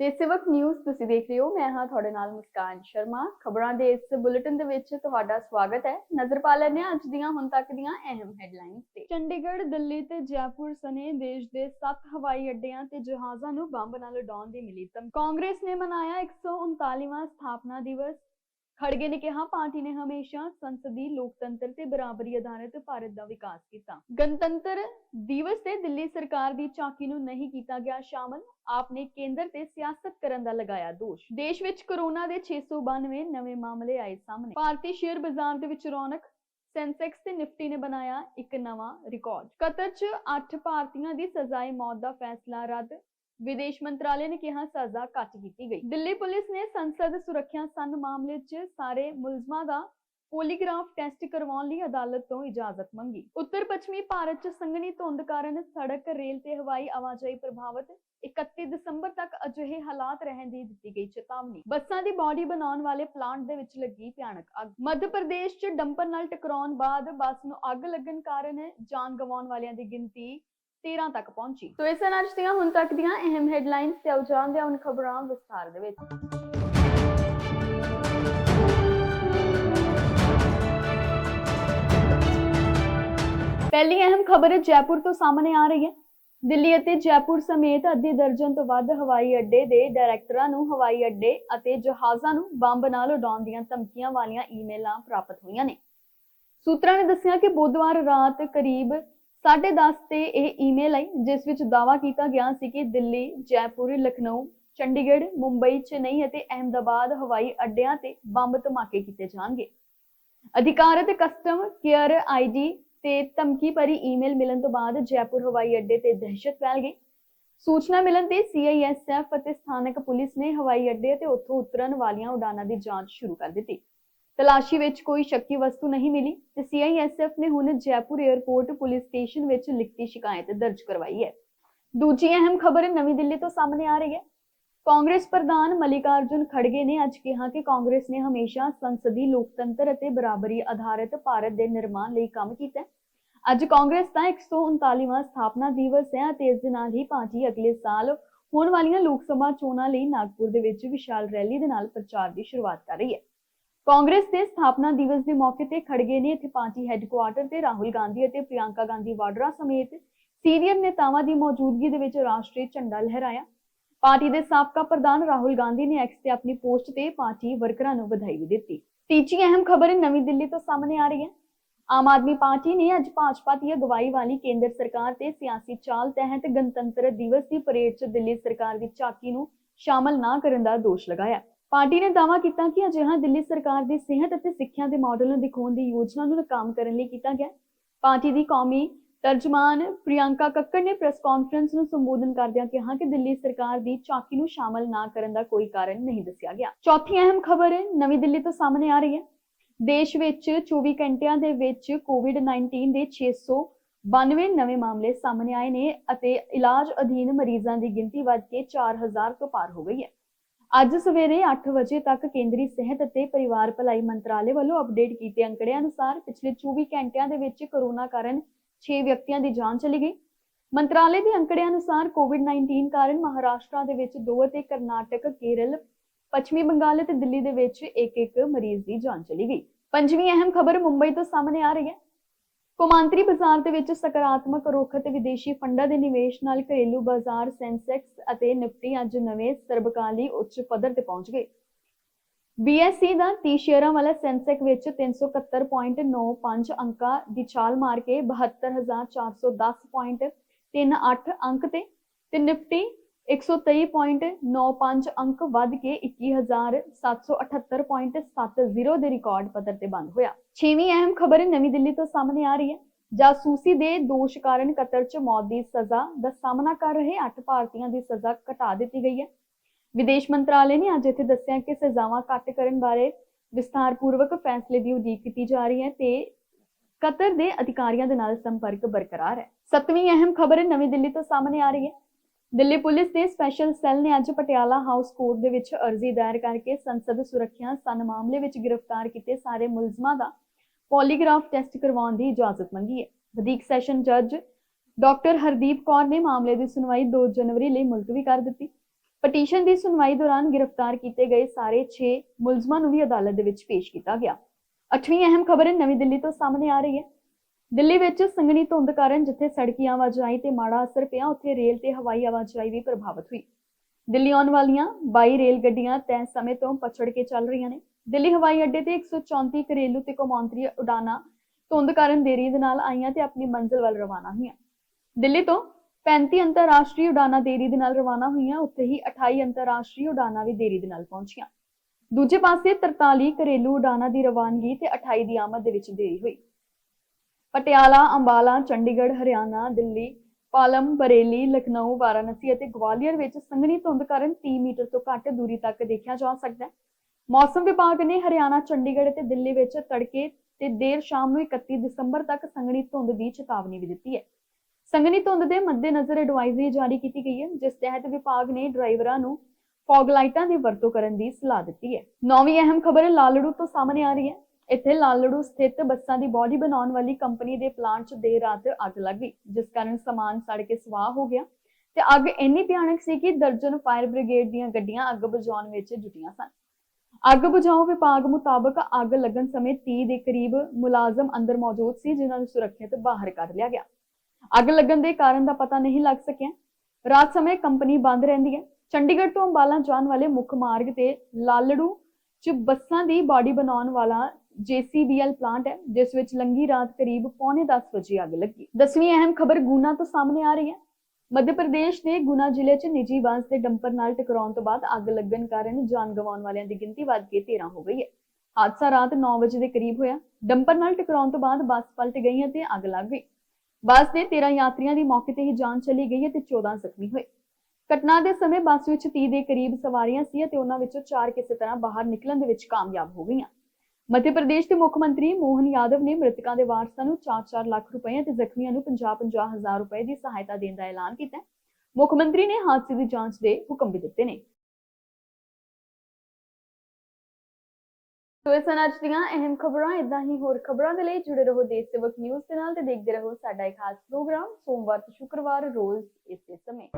ਤੇ ਸਿਵਕ ਨਿਊਜ਼ ਤੁਸੀਂ ਦੇਖ ਰਹੇ ਹੋ, ਮੈਂ ਹਾਂ ਤੁਹਾਡੇ ਨਾਲ ਮੁਸਕਾਨ ਸ਼ਰਮਾ। ਖਬਰਾਂ ਦੇ ਇਸ ਬੁਲੇਟਿਨ ਦੇ ਵਿੱਚ ਤੁਹਾਡਾ ਸਵਾਗਤ ਹੈ। ਨਜ਼ਰ ਪਾ ਲੈਂਦੇ ਹਾਂ ਅੱਜ ਦੀਆਂ, ਹੁਣ ਤੱਕ ਦੀਆਂ ਅਹਿਮ ਹੈਡਲਾਈਨਸ ਤੇ। ਚੰਡੀਗੜ੍ਹ, ਦਿੱਲੀ ਤੇ ਜੈਪੁਰ ਸਣੇ ਦੇਸ਼ ਦੇ 7 ਹਵਾਈ ਅੱਡਿਆਂ ਤੇ ਜਹਾਜ਼ਾਂ ਨੂੰ ਬੰਬ ਨਾਲ ਉਡਾਉਣ ਦੀ ਮਿਲੀ ਧਮਕੀ। ਕਾਂਗਰਸ ਨੇ ਮਨਾਇਆ 139ਵਾਂ ਸਥਾਪਨਾ ਦਿਵਸ। ਖੜਗੇ ਨੇ ਕਿਹਾ ਪਾਰਟੀ ਨੇ ਹਮੇਸ਼ਾ ਸੰਸਦੀ ਲੋਕਤੰਤਰ ਤੇ ਬਰਾਬਰੀ ਆਧਾਰਿਤ ਭਾਰਤ ਦਾ ਵਿਕਾਸ ਕੀਤਾ। ਗਣਤੰਤਰ ਦਿਵਸ ਤੇ ਦਿੱਲੀ ਸਰਕਾਰ ਦੀ ਚਾਕੀ ਨੂੰ ਨਹੀਂ ਕੀਤਾ ਗਿਆ ਸ਼ਾਮਲ, ਆਪ ਨੇ ਕੇਂਦਰ ਤੇ ਸਿਆਸਤ ਕਰਨ ਦਾ ਲਗਾਇਆ ਦੋਸ਼। ਦੇਸ਼ ਵਿੱਚ ਕੋਰੋਨਾ ਦੇ 692 ਨਵੇਂ ਮਾਮਲੇ ਆਏ ਸਾਹਮਣੇ। ਭਾਰਤੀ ਸ਼ੇਅਰ ਬਾਜ਼ਾਰ ਦੇ ਵਿੱਚ ਰੌਣਕ ਸੈਂਸੈਕਸ ਤੇ ਨਿਫਟੀ ਨੇ ਬਣਾਇਆ ਇੱਕ ਨਵਾਂ ਰਿਕਾਰਡ। ਕਤਰ 'ਚ 8 ਭਾਰਤੀਆਂ ਦੀ ਸਜ਼ਾਏ ਮੌਤ ਦਾ ਫੈਸਲਾ ਰੱਦ ਵਿਦੇਸ਼ ਮੰਤਰਾਲੇ ਨੇ ਕਿਹਾ ਸਜ਼ਾ ਘੱਟ ਕੀਤੀ ਗਈ। ਦਿੱਲੀ ਪੁਲਿਸ ਨੇ ਸੰਸਦ ਸੁਰੱਖਿਆ ਸੰਨ ਮਾਮਲੇ 'ਚ ਸਾਰੇ ਮੁਲਜ਼ਮਾਂ ਦਾ ਪੋਲੀਗ੍ਰਾਫ ਟੈਸਟ ਕਰਵਾਉਣ ਲਈ ਅਦਾਲਤ ਤੋਂ ਇਜਾਜ਼ਤ ਮੰਗੀ। ਉੱਤਰ ਪੱਛਮੀ ਭਾਰਤ 'ਚ ਸੰਘਣੀ ਧੁੰਦ ਕਾਰਨ ਸੜਕ, ਰੇਲ ਤੇ ਹਵਾਈ ਆਵਾਜਾਈ ਪ੍ਰਭਾਵਿਤ 31 ਦਸੰਬਰ ਤੱਕ ਅਜਿਹੇ ਹਾਲਾਤ ਰਹਿਣ ਦੀ ਦਿੱਤੀ ਗਈ ਚੇਤਾਵਨੀ। ਬੱਸਾਂ ਦੀ ਬਾਡੀ ਬਣਾਉਣ ਵਾਲੇ ਪਲਾਂਟ ਦੇ ਵਿੱਚ ਲੱਗੀ ਭਿਆਨਕ ਅੱਗ। ਮੱਧ ਪ੍ਰਦੇਸ਼ 'ਚ ਡੰਪਰ ਨਾਲ ਟਕਰਾਉਣ ਬਾਅਦ ਬੱਸ ਨੂੰ ਅੱਗ ਲੱਗਣ ਕਾਰਨ ਜਾਨ ਗਵਾਉਣ ਵਾਲਿਆਂ ਦੀ ਗਿਣਤੀ 13 ਤੱਕ ਪਹੁੰਚੀ। ਸੋ ਇਸ ਨਾਲ ਅੱਜ ਦੀਆਂ ਹੁਣ ਤੱਕ ਦੀਆਂ ਅਹਿਮ ਹੈਡਲਾਈਨਸ ਤੇ ਆਓ ਜਾਣਦੇ ਹਾਂ ਹੁਣ ਖਬਰਾਂ ਵਿਸਥਾਰ ਦੇ ਵਿੱਚ। ਪਹਿਲੀ ਅਹਿਮ ਖਬਰ ਜੈਪੁਰ ਤੋਂ ਸਾਹਮਣੇ ਆ ਰਹੀ ਹੈ। ਦਿੱਲੀ ਅਤੇ ਜੈਪੁਰ ਸਮੇਤ ਅੱਧੇ ਦਰਜਨ ਤੋਂ ਵੱਧ ਹਵਾਈ ਅੱਡੇ ਦੇ ਡਾਇਰੈਕਟਰਾਂ ਨੂੰ ਹਵਾਈ ਅੱਡੇ ਅਤੇ ਜਹਾਜ਼ਾਂ ਨੂੰ ਬੰਬ ਨਾਲ ਉਡਾਉਣ ਦੀਆਂ ਧਮਕੀਆਂ ਵਾਲੀਆਂ ਈਮੇਲਾਂ ਪ੍ਰਾਪਤ ਹੋਈਆਂ ਨੇ। ਸੂਤਰਾਂ ਨੇ ਦੱਸਿਆ ਕਿ ਬੁੱਧਵਾਰ ਰਾਤ ਕਰੀਬ 10:30 ਤੇ ਇਹ ਈਮੇਲ ਆਈ ਜਿਸ ਵਿੱਚ ਦਾਅਵਾ ਕੀਤਾ ਗਿਆ ਸੀ ਕਿ ਦਿੱਲੀ, ਜੈਪੁਰ, ਲਖਨਊ, ਚੰਡੀਗੜ੍ਹ, ਮੁੰਬਈ, ਚੇਨਈ ਅਤੇ ਅਹਿਮਦਾਬਾਦ ਹਵਾਈ ਅੱਡਿਆਂ ਤੇ ਬੰਬ ਧਮਾਕੇ ਕੀਤੇ ਜਾਣਗੇ। ਅਧਿਕਾਰਤ ਕਸਟਮ ਕੇਅਰ ਆਈਡੀ ਤੇ ਧਮਕੀ ਭਰੀ ਈਮੇਲ ਮਿਲਣ ਤੋਂ ਬਾਅਦ ਜੈਪੁਰ ਹਵਾਈ ਅੱਡੇ ਤੇ ਦਹਿਸ਼ਤ ਫੈਲ ਗਈ। ਸੂਚਨਾ ਮਿਲਣ ਤੇ ਸੀਆਈਐਸਐਫ ਅਤੇ ਸਥਾਨਕ ਪੁਲਿਸ ਨੇ ਹਵਾਈ ਅੱਡੇ ਤੇ ਉੱਥੋਂ ਉਤਰਨ ਵਾਲੀਆਂ ਉਡਾਨਾਂ ਦੀ ਜਾਂਚ ਸ਼ੁਰੂ ਕਰ ਦਿੱਤੀ। ਤਲਾਸ਼ੀ ਵਿੱਚ ਕੋਈ ਸ਼ੱਕੀ ਵਸਤੂ ਨਹੀਂ ਮਿਲੀ ਤੇ ਸੀਆਈਐਸਐਫ ਨੇ ਹੁਣ ਜੈਪੁਰ 에ਅਰਪੋਰਟ ਪੁਲਿਸ ਸਟੇਸ਼ਨ ਵਿੱਚ ਲਿਖਤੀ ਸ਼ਿਕਾਇਤ ਦਰਜ ਕਰਵਾਈ ਹੈ। ਦੂਜੀ ਅਹਿਮ ਖਬਰ ਨਵੀਂ ਦਿੱਲੀ ਤੋਂ ਸਾਹਮਣੇ ਆ ਰਹੀ ਹੈ। ਕਾਂਗਰਸ ਪ੍ਰਧਾਨ ਮਲਿਕਾਰਜੁਨ ਖੜਗੇ ਨੇ ਅੱਜ ਕਿਹਾ ਕਿ ਕਾਂਗਰਸ ਨੇ ਹਮੇਸ਼ਾ ਸੰਸਦੀ, ਲੋਕਤੰਤਰ ਅਤੇ ਬਰਾਬਰੀ ਆਧਾਰਿਤ ਭਾਰਤ ਦੇ ਨਿਰਮਾਣ ਲਈ ਕੰਮ ਕੀਤਾ ਅੱਜ ਕਾਂਗਰਸ ਦਾ 139ਵਾਂ ਸਥਾਪਨਾ ਦਿਵਸ ਹੈ ਅਤੇ ਇਸ ਦੇ ਨਾਲ ਹੀ ਪਾਰਟੀ ਅਗਲੇ ਸਾਲ ਹੋਣ ਵਾਲੀਆਂ ਲੋਕ ਸਭਾ ਚੋਣਾਂ ਲਈ ਨਾਗਪੁਰ ਦੇ ਵਿੱਚ ਵਿਸ਼ਾਲ ਰੈਲੀ ਦੇ ਨਾਲ ਪ੍ਰਚਾਰ ਦੀ ਸ਼ੁਰੂਆਤ ਕਰ ਰਹੀ ਹੈ। ਕਾਂਗਰਸ ਦੇ ਸਥਾਪਨਾ ਦਿਵਸ ਦੇ ਮੌਕੇ ਤੇ ਖੜਗੇ ਨੇ ਇੱਥੇ ਪਾਰਟੀ ਹੈੱਡਕੁਆਰਟਰ ਤੇ ਰਾਹੁਲ ਗਾਂਧੀ ਅਤੇ ਪ੍ਰਿਯੰਕਾ ਗਾਂਧੀ ਵਾਡਰਾ ਸਮੇਤ ਸੀਨੀਅਰ ਨੇਤਾਵਾਂ ਦੀ ਮੌਜੂਦਗੀ ਦੇ ਵਿੱਚ ਰਾਸ਼ਟਰੀ ਝੰਡਾ ਲਹਿਰਾਇਆ। ਪਾਰਟੀ ਦੇ ਸਾਬਕਾ ਪ੍ਰਧਾਨ ਰਾਹੁਲ ਗਾਂਧੀ ਨੇ ਐਕਸ ਤੇ ਆਪਣੀ ਪੋਸਟ ਤੇ ਪਾਰਟੀ ਵਰਕਰਾਂ ਨੂੰ ਵਧਾਈ ਵੀ ਦਿੱਤੀ। ਤੀਜੀ ਅਹਿਮ ਖਬਰ ਨਵੀਂ ਦਿੱਲੀ ਤੋਂ ਸਾਹਮਣੇ ਆ ਰਹੀ ਹੈ। ਆਮ ਆਦਮੀ ਪਾਰਟੀ ਨੇ ਅੱਜ ਭਾਜਪਾ ਦੀ ਅਗਵਾਈ ਵਾਲੀ ਕੇਂਦਰ ਸਰਕਾਰ ਤੇ ਸਿਆਸੀ ਚਾਲ ਤਹਿਤ ਗਣਤੰਤਰ ਦਿਵਸ ਦੀ ਪਰੇਡ 'ਚ ਦਿੱਲੀ ਸਰਕਾਰ ਦੀ ਝਾਕੀ ਨੂੰ ਸ਼ਾਮਲ ਨਾ ਕਰਨ ਦਾ ਦੋਸ਼ ਲਗਾਇਆ। ਪਾਰਟੀ ਨੇ ਦਾਅਵਾ ਕੀਤਾ ਕਿ ਅਜਿਹਾ ਦਿੱਲੀ ਸਰਕਾਰ ਦੀ ਸਿਹਤ ਅਤੇ ਸਿੱਖਿਆ ਦੇ ਮਾਡਲ ਨੂੰ ਦਿਖਾਉਣ ਦੀ ਯੋਜਨਾ ਨੂੰ ਨਾਕਾਮ ਕਰਨ ਲਈ ਕੀਤਾ ਗਿਆ। ਪਾਰਟੀ ਦੀ ਕੌਮੀ ਤਰਜਮਾਨ ਪ੍ਰਿਯੰਕਾ ਕੱਕੜ ਨੇ ਪ੍ਰੈਸ ਕਾਨਫਰੰਸ ਨੂੰ ਸੰਬੋਧਨ ਕਰਦਿਆਂ ਕਿਹਾ ਕਿ ਦਿੱਲੀ ਸਰਕਾਰ ਦੀ ਝਾਕੀ ਨੂੰ ਸ਼ਾਮਲ ਨਾ ਕਰਨ ਦਾ ਕੋਈ ਕਾਰਨ ਨਹੀਂ ਦੱਸਿਆ ਗਿਆ। ਚੌਥੀ ਅਹਿਮ ਖਬਰ ਨਵੀਂ ਦਿੱਲੀ ਤੋਂ ਸਾਹਮਣੇ ਆ ਰਹੀ ਹੈ। ਦੇਸ਼ ਵਿੱਚ 24 ਘੰਟਿਆਂ ਦੇ ਵਿੱਚ ਕੋਵਿਡ-19 ਦੇ 692 ਨਵੇਂ ਮਾਮਲੇ ਸਾਹਮਣੇ ਆਏ ਨੇ ਅਤੇ ਇਲਾਜ ਅਧੀਨ ਮਰੀਜ਼ਾਂ ਦੀ ਗਿਣਤੀ ਵੱਧ ਕੇ 4000 ਤੋਂ ਪਾਰ ਹੋ ਗਈ ਹੈ। ਅੱਜ ਸਵੇਰੇ 8 ਵਜੇ ਤੱਕ ਕੇਂਦਰੀ ਸਿਹਤ ਅਤੇ ਪਰਿਵਾਰ ਭਲਾਈ ਮੰਤਰਾਲੇ ਵੱਲੋਂ ਅਪਡੇਟ ਕੀਤੇ ਅੰਕੜਿਆਂ ਅਨੁਸਾਰ ਪਿਛਲੇ 24 ਘੰਟਿਆਂ ਦੇ ਵਿੱਚ ਕੋਰੋਨਾ ਕਾਰਨ 6 ਵਿਅਕਤੀਆਂ ਦੀ ਜਾਨ ਚਲੀ ਗਈ। ਮੰਤਰਾਲੇ ਦੇ ਅੰਕੜਿਆਂ ਅਨੁਸਾਰ ਕੋਵਿਡ-19 ਕਾਰਨ ਮਹਾਰਾਸ਼ਟਰ ਦੇ ਵਿੱਚ ਦੋ ਅਤੇ ਕਰਨਾਟਕ, ਕੇਰਲ, ਪੱਛਮੀ ਬੰਗਾਲ ਅਤੇ ਦਿੱਲੀ ਦੇ ਵਿੱਚ ਇੱਕ-ਇੱਕ ਮਰੀਜ਼ ਦੀ ਜਾਨ ਚਲੀ ਗਈ। ਪੰਜਵੀਂ ਅਹਿਮ ਖਬਰ ਮੁੰਬਈ ਤੋਂ ਸਾਹਮਣੇ ਆ ਰਹੀ ਹੈ। ਕੌਮਾਂਤਰੀ ਬਾਜ਼ਾਰ ਦੇ ਵਿੱਚ ਸਕਾਰਾਤਮਕ ਰੁਖ ਅਤੇ ਵਿਦੇਸ਼ੀ ਫੰਡਾਂ ਦੇ ਨਿਵੇਸ਼ ਨਾਲ ਘਰੇਲੂ ਬਾਜ਼ਾਰ ਸੈਂਸੈਕਸ ਅਤੇ ਨਿਫਟੀ ਅੱਜ ਨਵੇਂ ਸਰਬਕਾਲੀ ਉੱਚ ਪੱਧਰ ਤੇ ਪਹੁੰਚ ਗਏ। ਬੀਐਸਈ ਦਾ 30 ਸ਼ੇਅਰਾਂ ਵਾਲਾ ਸੈਂਸੈਕ ਵਿੱਚ 371.95 ਅੰਕਾਂ ਦੀ ਛਾਲ ਮਾਰ ਕੇ 72410.38 ਅੰਕ ਤੇ ਤੇ ਨਿਫਟੀ 123.95 ਅੰਕ ਵੱਧ ਕੇ 21778.70 ਦੇ ਰਿਕਾਰਡ ਪੱਧਰ ਤੇ ਬੰਦ ਹੋਇਆ। ਛੇਵੀਂ ਅਹਿਮ ਖਬਰ ਨਵੀਂ ਦਿੱਲੀ ਤੋਂ ਸਾਹਮਣੇ ਆ ਰਹੀ ਹੈ। ਜਾਸੂਸੀ ਦੇ ਦੋਸ਼ ਕਾਰਨ ਕਤਰ 'ਚ ਮੌਤ ਦੀ ਸਜ਼ਾ ਦਾ ਸਾਹਮਣਾ ਕਰ ਰਹੇ 8 ਭਾਰਤੀਆਂ ਦੀ ਸਜ਼ਾ ਘਟਾ ਦਿੱਤੀ ਗਈ ਹੈ। ਵਿਦੇਸ਼ ਮੰਤਰਾਲੇ ਨੇ ਅੱਜ ਇੱਥੇ ਦੱਸਿਆ ਕਿ ਸਜ਼ਾਵਾਂ ਘੱਟ ਕਰਨ ਬਾਰੇ ਵਿਸਥਾਰਪੂਰਵਕ ਫੈਸਲੇ ਦੀ ਉਡੀਕ ਕੀਤੀ ਜਾ ਰਹੀ ਹੈ ਤੇ ਕਤਰ ਦੇ ਅਧਿਕਾਰੀਆਂ ਦੇ ਨਾਲ ਸੰਪਰਕ ਬਰਕਰਾਰ ਹੈ। ਸੱਤਵੀਂ ਅਹਿਮ ਖਬਰ ਨਵੀਂ ਦਿੱਲੀ ਤੋਂ ਸਾਹਮਣੇ ਆ ਰਹੀ ਹੈ। ਦਿੱਲੀ ਪੁਲਿਸ ਦੇ ਸਪੈਸ਼ਲ ਸੈੱਲ ਨੇ ਅੱਜ ਪਟਿਆਲਾ ਹਾਊਸ ਕੋਰਟ ਦੇ ਵਿੱਚ ਅਰਜ਼ੀ ਦਾਇਰ ਕਰਕੇ ਸੰਸਦ ਸੁਰੱਖਿਆ ਸੰਨ ਮਾਮਲੇ ਵਿੱਚ ਗ੍ਰਿਫਤਾਰ ਕੀਤੇ ਸਾਰੇ ਮੁਲਜ਼ਮਾਂ ਦਾ ਪੋਲੀਗ੍ਰਾਫ ਟੈਸਟ ਕਰਵਾਉਣ ਦੀ ਇਜਾਜ਼ਤ ਮੰਗੀ ਹੈ। ਵਧੀਕ ਸੈਸ਼ਨ ਜੱਜ ਡਾਕਟਰ ਹਰਦੀਪ ਕੌਰ ਨੇ ਮਾਮਲੇ ਦੀ ਸੁਣਵਾਈ 2 ਜਨਵਰੀ ਲਈ ਮੁਲਤਵੀ ਕਰ ਦਿੱਤੀ। ਪਟੀਸ਼ਨ ਦੀ ਸੁਣਵਾਈ ਦੌਰਾਨ ਗ੍ਰਿਫਤਾਰ ਕੀਤੇ ਗਏ ਸਾਰੇ 6 ਮੁਲਜ਼ਮਾਂ ਨੂੰ ਵੀ ਅਦਾਲਤ ਦੇ ਵਿੱਚ ਪੇਸ਼ ਕੀਤਾ ਗਿਆ ਅੱਠਵੀਂ ਅਹਿਮ ਖਬਰ ਨਵੀਂ ਦਿੱਲੀ ਤੋਂ ਸਾਹਮਣੇ ਆ ਰਹੀ ਹੈ ਦਿੱਲੀ ਵਿੱਚ ਸੰਘਣੀ ਧੁੰਦ ਕਾਰਨ ਜਿੱਥੇ ਸੜਕੀ ਆਵਾਜਾਈ ਤੇ ਮਾੜਾ ਅਸਰ ਪਿਆ, ਉੱਥੇ ਰੇਲ ਤੇ ਹਵਾਈ ਆਵਾਜਾਈ ਵੀ ਪ੍ਰਭਾਵਿਤ ਹੋਈ। ਦਿੱਲੀ ਆਉਣ ਵਾਲੀਆਂ 22 ਰੇਲ ਗੱਡੀਆਂ ਤੈਅ ਸਮੇਂ ਤੋਂ ਪਛੜ ਕੇ ਚੱਲ ਰਹੀਆਂ ਨੇ। ਦਿੱਲੀ ਹਵਾਈ ਅੱਡੇ ਤੇ 134 ਘਰੇਲੂ ਤੇ ਕੌਮਾਂਤਰੀ ਉਡਾਨਾਂ ਧੁੰਦ ਕਾਰਨ ਦੇਰੀ ਦੇ ਨਾਲ ਆਈਆਂ ਤੇ ਆਪਣੀ ਮੰਜ਼ਿਲ ਵੱਲ ਰਵਾਨਾ ਹੋਈਆਂ। ਦਿੱਲੀ ਤੋਂ 35 ਅੰਤਰਰਾਸ਼ਟਰੀ ਉਡਾਨਾਂ ਦੇਰੀ ਦੇ ਨਾਲ ਰਵਾਨਾ ਹੋਈਆਂ, ਉੱਥੇ ਹੀ 28 ਅੰਤਰਰਾਸ਼ਟਰੀ ਉਡਾਨਾਂ ਵੀ ਦੇਰੀ ਦੇ ਨਾਲ ਪਹੁੰਚੀਆਂ। ਦੂਜੇ ਪਾਸੇ 43 ਘਰੇਲੂ ਉਡਾਨਾਂ ਦੀ ਰਵਾਨਗੀ ਤੇ 28 ਦੀ ਆਮਦ ਦੇ ਵਿੱਚ ਦੇਰੀ ਹੋਈ। ਪਟਿਆਲਾ, ਅੰਬਾਲਾ, ਚੰਡੀਗੜ੍ਹ, ਹਰਿਆਣਾ, ਦਿੱਲੀ, ਪਾਲਮ, ਬਰੇਲੀ, ਲਖਨਊ, ਵਾਰਾਣਸੀ ਅਤੇ ਗਵਾਲੀਅਰ ਵਿੱਚ ਸੰਘਣੀ ਧੁੰਦ ਕਾਰਨ 30 ਮੀਟਰ ਤੋਂ ਘੱਟ ਦੂਰੀ ਤੱਕ ਦੇਖਿਆ ਜਾ ਸਕਦਾ ਹੈ। ਮੌਸਮ ਵਿਭਾਗ ਨੇ ਹਰਿਆਣਾ, ਚੰਡੀਗੜ੍ਹ ਅਤੇ ਦਿੱਲੀ ਵਿੱਚ ਤੜਕੇ ਤੇ ਦੇਰ ਸ਼ਾਮ ਨੂੰ 31 ਦਸੰਬਰ ਤੱਕ ਸੰਘਣੀ ਧੁੰਦ ਦੀ ਚੇਤਾਵਨੀ ਵੀ ਦਿੱਤੀ ਹੈ। ਸੰਘਣੀ ਧੁੰਦ ਦੇ ਮੱਦੇਨਜ਼ਰ ਐਡਵਾਈਜ਼ਰੀ ਜਾਰੀ ਕੀਤੀ ਗਈ ਹੈ, ਜਿਸ ਤਹਿਤ ਵਿਭਾਗ ਨੇ ਡਰਾਈਵਰਾਂ ਨੂੰ ਫੌਗ ਲਾਈਟਾਂ ਦੀ ਵਰਤੋਂ ਕਰਨ ਦੀ ਸਲਾਹ ਦਿੱਤੀ ਹੈ। ਨੌਵੀਂ ਅਹਿਮ ਖਬਰ ਲਾਲੜੂ ਤੋਂ ਸਾਹਮਣੇ ਆ ਰਹੀ ਹੈ। ਇੱਥੇ ਲਾਲੜੂ ਸਥਿਤ ਬੱਸਾਂ ਦੀ ਬਾਡੀ ਬਣਾਉਣ ਵਾਲੀ ਕੰਪਨੀ ਦੇ ਪਲਾਂਟ 'ਚ ਦੇਰ ਰਾਤ ਅੱਗ ਲੱਗ ਗਈ, ਜਿਸ ਕਾਰਨ ਸਮਾਨ ਸੜ ਕੇ ਸਵਾਹ ਹੋ ਗਿਆ ਤੇ ਅੱਗ ਇੰਨੀ ਭਿਆਨਕ ਸੀ ਕਿ ਦਰਜਨ ਫਾਇਰ ਬ੍ਰਿਗੇਡ ਦੀਆਂ ਗੱਡੀਆਂ ਅੱਗ ਬੁਝਾਉਣ ਵਿੱਚ ਜੁਟੀਆਂ ਸਨ। ਅੱਗ ਬੁਝਾਊ ਵਿਭਾਗ ਮੁਤਾਬਕ ਅੱਗ ਲੱਗਣ ਸਮੇਂ 30 ਦੇ ਕਰੀਬ ਮੁਲਾਜ਼ਮ ਅੰਦਰ ਮੌਜੂਦ ਸੀ, ਜਿਨ੍ਹਾਂ ਨੂੰ ਸੁਰੱਖਿਅਤ ਬਾਹਰ ਕੱਢ ਲਿਆ ਗਿਆ। ਅੱਗ ਲੱਗਣ ਦੇ ਕਾਰਨ ਦਾ ਪਤਾ ਨਹੀਂ ਲੱਗ ਸਕਿਆ। ਰਾਤ ਸਮੇਂ ਕੰਪਨੀ ਬੰਦ ਰਹਿੰਦੀ ਹੈ। ਚੰਡੀਗੜ੍ਹ ਤੋਂ ਅੰਬਾਲਾ ਜਾਣ ਵਾਲੇ ਮੁੱਖ ਮਾਰਗ ਤੇ ਲਾਲੜੂ 'ਚ ਬੱਸਾਂ ਦੀ ਬਾਡੀ ਬਣਾਉਣ ਵਾਲਾ JCBL ਪਲਾਂਟ ਹੈ, ਜਿਸ ਵਿੱਚ ਲੰਗੀ ਰਾਤ ਕਰੀਬ ਪੌਣੇ 10 ਵਜੇ ਅੱਗ ਲੱਗੀ। ਦਸਵੀਂ ਅਹਿਮ ਖਬਰ ਗੁਨਾ ਤੋਂ ਸਾਹਮਣੇ ਆ ਰਹੀ ਹੈ। ਮੱਧ ਪ੍ਰਦੇਸ਼ ਦੇ ਗੁਨਾ ਜ਼ਿਲ੍ਹੇ 'ਚ ਨਿੱਜੀ ਬੱਸ ਦੇ ਡੰਪਰ ਨਾਲ ਟਕਰਾਉਣ ਤੋਂ ਬਾਅਦ ਅੱਗ ਲੱਗਣ ਕਾਰਨ ਜਾਨ ਗਵਾਉਣ ਵਾਲਿਆਂ ਦੀ ਗਿਣਤੀ ਵੱਧ ਕੇ 13 ਹੋ ਗਈ ਹੈ। ਹਾਦਸਾ ਰਾਤ 9 ਵਜੇ ਦੇ ਕਰੀਬ ਹੋਇਆ। ਡੰਪਰ ਨਾਲ ਟਕਰਾਉਣ ਤੋਂ ਬਾਅਦ ਬੱਸ ਪਲਟ ਗਈ ਅਤੇ ਅੱਗ ਲੱਗ ਗਈ। ਬੱਸ ਦੇ 13 ਯਾਤਰੀਆਂ ਦੀ ਮੌਕੇ ਤੇ ਹੀ ਜਾਨ ਚਲੀ ਗਈ ਅਤੇ ਤੇ 14 ਜ਼ਖਮੀ ਹੋਏ। ਘਟਨਾ ਦੇ ਸਮੇਂ ਬੱਸ ਵਿੱਚ 30 ਦੇ ਕਰੀਬ ਸਵਾਰੀਆਂ ਸੀ ਅਤੇ ਉਹਨਾਂ ਵਿੱਚੋਂ 4 ਕਿਸੇ ਤਰ੍ਹਾਂ ਬਾਹਰ ਨਿਕਲਣ ਦੇ ਵਿੱਚ ਕਾਮਯਾਬ ਹੋ ਗਈਆਂ। ਮੱਧ ਪ੍ਰਦੇਸ਼ ਦੇ ਮੁੱਖ ਮੰਤਰੀ ਮੋਹਨ ਯਾਦਵ ਨੇ ਮ੍ਰਿਤਕਾਂ ਦੇ ਵਾਰਸਾਂ ਨੂੰ 4-4 ਲੱਖ ਰੁਪਏ ਅਤੇ ਜ਼ਖਮੀਆਂ ਨੂੰ 50-50 ਹਜ਼ਾਰ ਰੁਪਏ ਦੀ ਸਹਾਇਤਾ ਦੇਣ ਦਾ ਐਲਾਨ ਕੀਤਾ ਮੁੱਖ ਮੰਤਰੀ ਨੇ ਹਾਦਸੇ ਦੀ ਜਾਂਚ ਦੇ ਹੁਕਮ ਵੀ ਦਿੱਤੇ ਨੇ। ਸੋ ਇਹ ਸਨ ਦੀਆਂ ਅਹਿਮ ਖਬਰਾਂ ਇਦਾਂ ਹੀ ਹੋਰ ਖਬਰਾਂ ਦੇ ਲਈ ਜੁੜੇ ਰਹੋ ਦੇਸ਼ ਸੇਵਕ ਨਿਊਜ਼ ਦੇ ਨਾਲ ਤੇ ਦੇਖਦੇ ਰਹੋ ਸਾਡਾ ਇੱਕ ਖਾਸ ਪ੍ਰੋਗਰਾਮ ਸੋਮਵਾਰ ਤੋਂ ਸ਼ੁੱਕਰਵਾਰ ਰੋਜ਼ ਇਸੇ ਸਮੇਂ।